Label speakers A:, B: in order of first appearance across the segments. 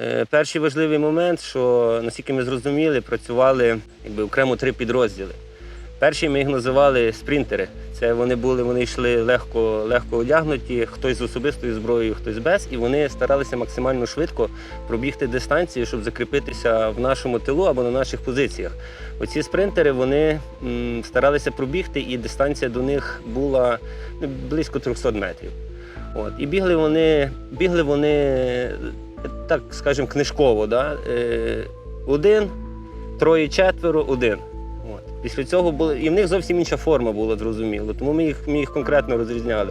A: Е, Перший важливий момент, що наскільки ми зрозуміли, працювали якби окремо три підрозділи. Перші ми їх називали спринтери. Це вони були, вони йшли легко, легко одягнуті, хтось з особистою зброєю, хтось без, і вони старалися максимально швидко пробігти дистанцію, щоб закріпитися в нашому тилу або на наших позиціях. Оці спринтери вони м, старалися пробігти, і дистанція до них була ну, близько 300 метрів. От. І бігли вони, бігли вони, так скажемо, книжково. Да? Е, один, троє, четверо, один. От. Після цього були, і в них зовсім інша форма була, зрозуміло, тому ми їх, ми їх конкретно розрізняли.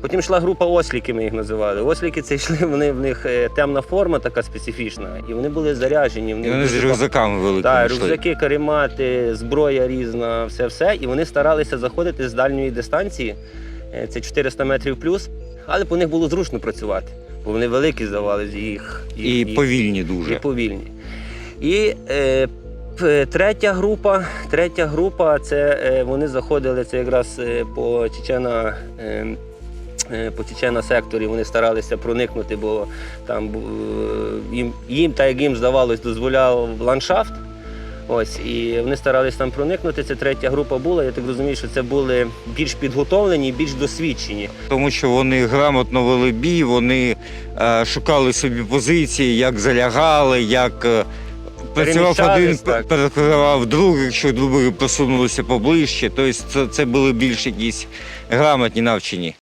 A: Потім йшла група осліки, ми їх називали. Осліки це йшли, вони в них е, темна форма така специфічна, і вони були заряджені. в
B: І
A: них
B: вони з рюкзаками великими
A: так, рюкзаки, каремати, зброя різна, все все. І вони старалися заходити з дальньої дистанції, е, це 400 метрів плюс, але по них було зручно працювати, бо вони великі здавалися їх.
B: І
A: їх, їх-
B: повільні
A: і
B: дуже.
A: повільні. І е, третя група, третя група це е, вони заходили це якраз е, по Чечена. Е, е, по Чечена секторі вони старалися проникнути, бо там е, їм, їм, так як їм здавалось, дозволяв ландшафт. Ось, і вони старалися там проникнути. Це третя група була. Я так розумію, що це були більш підготовлені, більш досвідчені.
B: Тому що вони грамотно вели бій, вони е, шукали собі позиції, як залягали, як е, працював один,
A: так.
B: перекривав других, що другі просунулися поближче. Тобто це, це були більш якісь грамотні навчені.